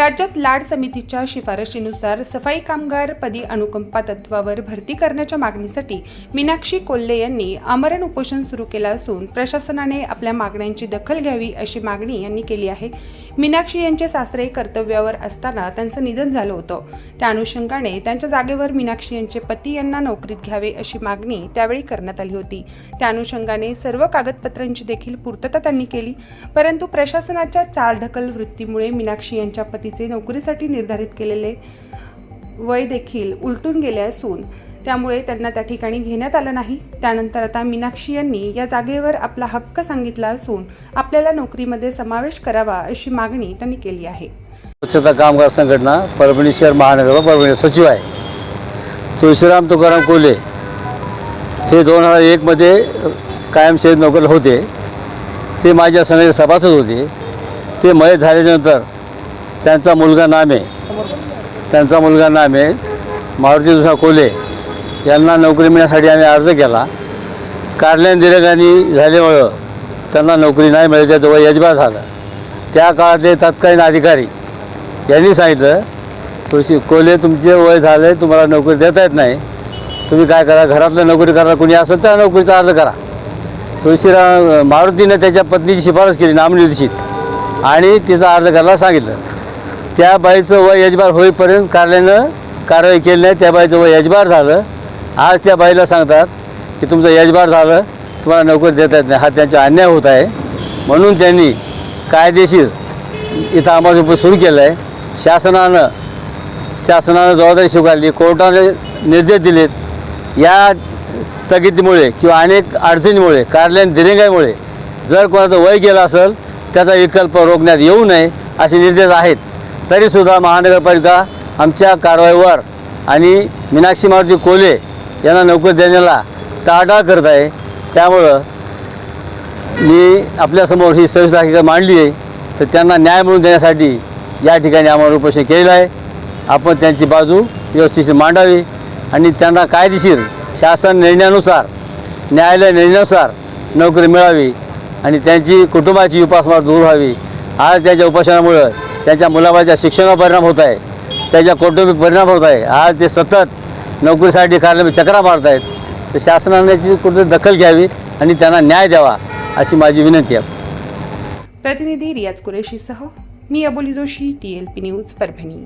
राज्यात लाड समितीच्या शिफारशीनुसार सफाई कामगार पदी अनुकंपा तत्वावर भरती करण्याच्या मागणीसाठी मीनाक्षी कोल्हे यांनी आमरण उपोषण सुरू केलं असून प्रशासनाने आपल्या मागण्यांची दखल घ्यावी अशी मागणी यांनी केली आहे. मीनाक्षी यांचे सासरे कर्तव्यावर असताना त्यांचं निधन झालं होतं. त्या अनुषंगाने त्यांच्या जागेवर मीनाक्षी यांचे पती यांना नोकरीत घ्यावे अशी मागणी त्यावेळी करण्यात आली होती. त्या अनुषंगाने सर्व कागदपत्रांची देखील पूर्तता त्यांनी केली. परंतु प्रशासनाच्या चालढकल वृत्तीमुळे मीनाक्षी यांच्या पती तिचे नोकरीसाठी निर्धारित केलेले वय देखील उलटून गेले असून त्यामुळे त्यांना त्या ठिकाणी घेण्यात आलं नाही. त्यानंतर आता मीनाक्षी यांनी या जागेवर आपला हक्क सांगितला असून आपल्याला नोकरीमध्ये समावेश करावा अशी मागणी त्यांनी केली आहे. स्वच्छता कामगार संघटना परभणी शहर महानगर परभणी सचिव आहे. तुळशीराम तुकाराम कोले हे दोन हजार एकमध्ये कायमसेवी नोकर होते. ते माझ्या समिती सभासद होते. ते मयत झाल्याच्यानंतर त्यांचा मुलगा नामे. त्यांचा मुलगा नामे मारुती दुसा कोले. यांना नोकरी मिळण्यासाठी आम्ही अर्ज केला. कार्यालयीन दिरंगानी झाल्यामुळं त्यांना नोकरी नाही मिळाली त्याचं वय झाला. त्या काळातले तत्कालीन अधिकारी यांनी सांगितलं तुळशी कोले तुमचे वय झाले तुम्हाला नोकरी देता येत नाही. तुम्ही काय करा घरातलं नोकरी करा कोणी असेल त्या नोकरीचा अर्ज करा. तुळशीराम मारुतीनं त्याच्या पत्नीची शिफारस केली नामनिर्देशित. आणि तिचा अर्ज करायला सांगितलं. त्या बाईचं वय यजबार होईपर्यंत कार्यालयानं कारवाई केली नाही. त्या बाईचं वय यजबार झालं. आज त्या बाईला सांगतात की तुमचं यजबार झालं तुम्हाला नोकरी देता येत नाही. हा त्यांचा अन्याय होत आहे. म्हणून त्यांनी कायदेशीर इथं आम्हाला सुरू केलं आहे शासनानं शासनानं जबाबदारी स्वीकारली. कोर्टाने निर्देश दिलेत. या स्थगितीमुळे किंवा अनेक अडचणीमुळे कार्यालयीन दिरंगाईमुळे जर कोणाचं वय गेलं असेल त्याचा विकल्प रोखण्यात येऊ नये असे निर्देश आहेत. तरीसुद्धा महानगरपालिका आमच्या कारवाईवर आणि मीनाक्षी मारुती कोले यांना नोकरी देण्याला टाळाटाळ करत आहे. त्यामुळं मी आपल्यासमोर ही सविस्तर हकीकत मांडली आहे. तर त्यांना न्याय मिळवून देण्यासाठी या ठिकाणी आम्हाला उपोषण केलेलं आहे. आपण त्यांची बाजू व्यवस्थित मांडावी आणि त्यांना कायदेशीर शासन निर्णयानुसार न्यायालय निर्णयानुसार नोकरी मिळावी आणि त्यांची कुटुंबाची उपासमार दूर व्हावी. आज त्याच्या उपोषणामुळं त्यांच्या मुलाबाच्या शिक्षणावर परिणाम होत आहे. त्याच्या कौटुंबिक परिणाम होत आहे. आज ते सतत नोकरीसाठी कारण चक्रा मारत आहेत तर शासनाने कुठे दखल घ्यावी आणि त्यांना न्याय द्यावा अशी माझी विनंती आहे. प्रतिनिधी रियाज कुरेशीसह मी Aboli Joshi T L P news Parbhani.